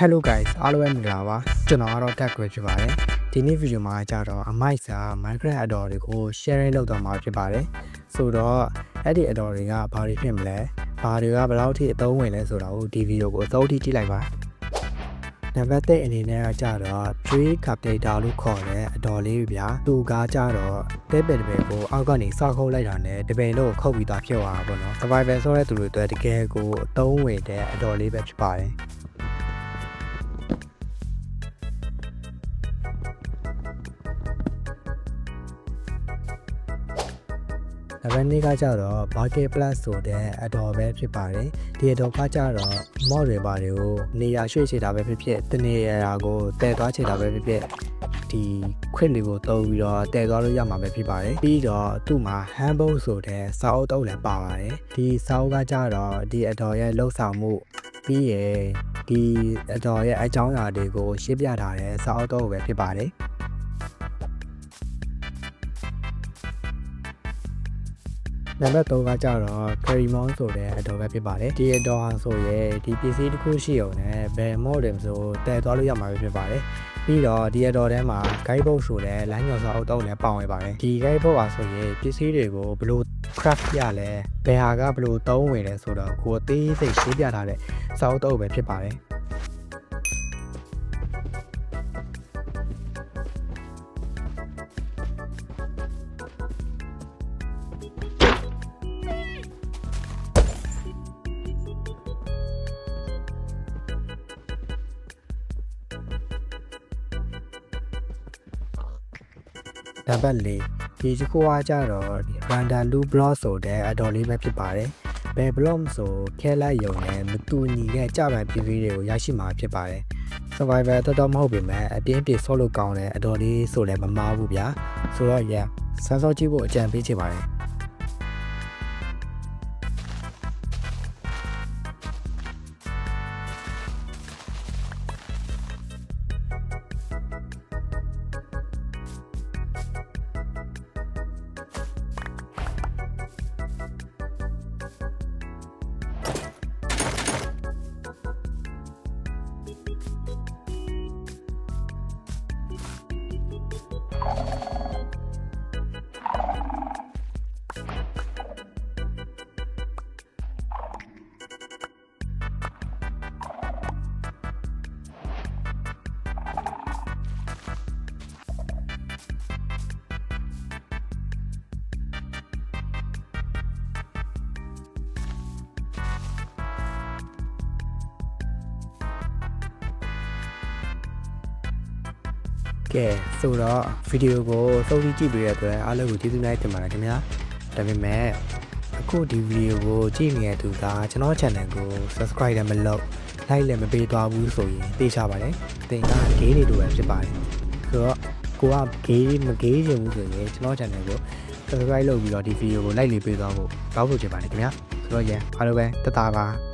Hello guys အားလုံးပဲမင်္ဂလာပါကျွန်တော်ကတော့ Tech ပဲဖြစ်ပါတယ်ဒီနေ့ဗီဒီယိုမှာကြတော့အမိုက်စာ Minecraft အတော်တွေကို sharing လုပ်တော့မှာဖြစ်ပါတယ်ဆိုတော့အဲ့ဒီအတော်တွေကဘာတွေဖြစ်မလဲဘာတွေကဘယ်လောက်ထိအသုံးဝင်လဲဆိုတာကိုဒီဗီဒီယိုကိုအဆုံးထိကြည့်လိုက်ပါနံပါတ်1အနေနဲ့ကကြတော့ tree captator လို့ခေါ်တဲ့အတော်လေးပြဗျာသူကကြတော့တဲပယ်တပယ်ကိုအောက်ကနေစောက်ခုတ်လိုက်တာနဲ့တပယ်လို့ခုတ်ပြီးသားဖြစ်သွားတာပေါ့နော် survival ဆိုတဲ့သူတွေအတွက်တကယ်ကိုအသုံးဝင်တဲ့အတော်လေးပဲဖြစ်ပါတယ် နံပါတ်2ကကြတော့ bucket plus ဆိုတဲ့အတော်ပဲဖြစ်ပါတယ်ဒီအတော်ကကြတော့ mod တွေပါတွေကိုနေရာရွှေ့ချတာပဲဖြစ်ဖြစ်တနေရာကိုတည်သွားချတာပဲဖြစ်ဖြစ်ဒီခွင့်လေးကိုသုံးပြီးတော့တည်သွားလို့ရမှာပဲဖြစ်ပါတယ်ပြီးတော့သူ့မှာ handbook ဆိုတဲ့စာအုပ်တုပ်လည်းပါပါတယ်ဒီစာအုပ်ကကြတော့ဒီအတော်ရဲ့လှုပ်ဆောင်မှုပြီးရယ်ဒီအတော်ရဲ့အကြောင်းအရာတွေကိုရှင်းပြထားတဲ့စာအုပ်တုပ်ပဲဖြစ်ပါတယ် နံပါတ်3ကကြတော့ Carimon ဆိုတဲ့အတော်ပဲဖြစ်ပါတယ်ဒီအတော်ဟာဆိုရဲဒီပစ္စည်းတစ်ခုရှိအောင်နဲ့ဘယ် modem ဆိုတည်သွားလို့ရမှာပဲဖြစ်ပါတယ်ပြီးတော့ဒီအတော်ထဲမှာ guide book ဆိုတဲ့လမ်းညွှန်စာအုပ်တုံးလည်းပါဝင်ပါတယ်ဒီ guide book ဟာဆိုရင်ပစ္စည်းတွေကိုဘယ်လို craft ရလဲဘယ်ဟာကဘယ်လိုသုံးဝင်လဲဆိုတော့ကိုယ်အသေးစိတ်ရှင်းပြထားတဲ့စာအုပ်တုံးပဲဖြစ်ပါတယ် နံပါတ်၄ဒီတစ်ခုကကြတော့ဒီ Randa Lu Block ဆိုတဲ့အတော်လေးပဲဖြစ်ပါတယ်။ဘယ် block ဆိုခဲလိုက်ယုံနဲ့မတူညီတဲ့ကြပံပြည်ပြည်တွေကိုရရှိမှာဖြစ်ပါတယ်။ Survivor တော်တော်မဟုတ်ပေမဲ့အပြင်းပြေဆော့လို့ကောင်းတဲ့အတော်လေးဆိုလည်းမမားဘူးဗျာ။ဆိုတော့ရစမ်းစောကြည့်ဖို့အကြံပေးချင်ပါတယ် ကဲဆိုတော့ဗီဒီယိုကိုစုံကြည့်ပေးရတဲ့အတွက်အားလုံးကိုကျေးဇူးများတင်ပါတယ်ခင်ဗျာဒါပေမဲ့အခုဒီဗီဒီယိုကိုကြည့်နေတဲ့သူကကျွန်တော် channel ကို subscribe လည်းမလုပ် like လည်းမပေးသွားဘူးဆိုရင်သိချပါတယ်တင်ကဂေးတွေလိုပဲဖြစ်ပါတယ်ဆိုတော့ကိုကဂေးမဂေးချင်ဘူးဆိုရင်ကျွန်တော် channel ကို subscribe လုပ်ပြီးတော့ဒီဗီဒီယိုကို like လေးပေးသွားဖို့တောင်းဆိုချင်ပါတယ်ခင်ဗျာဆိုတော့ရန်အားလုံးပဲတတာပါ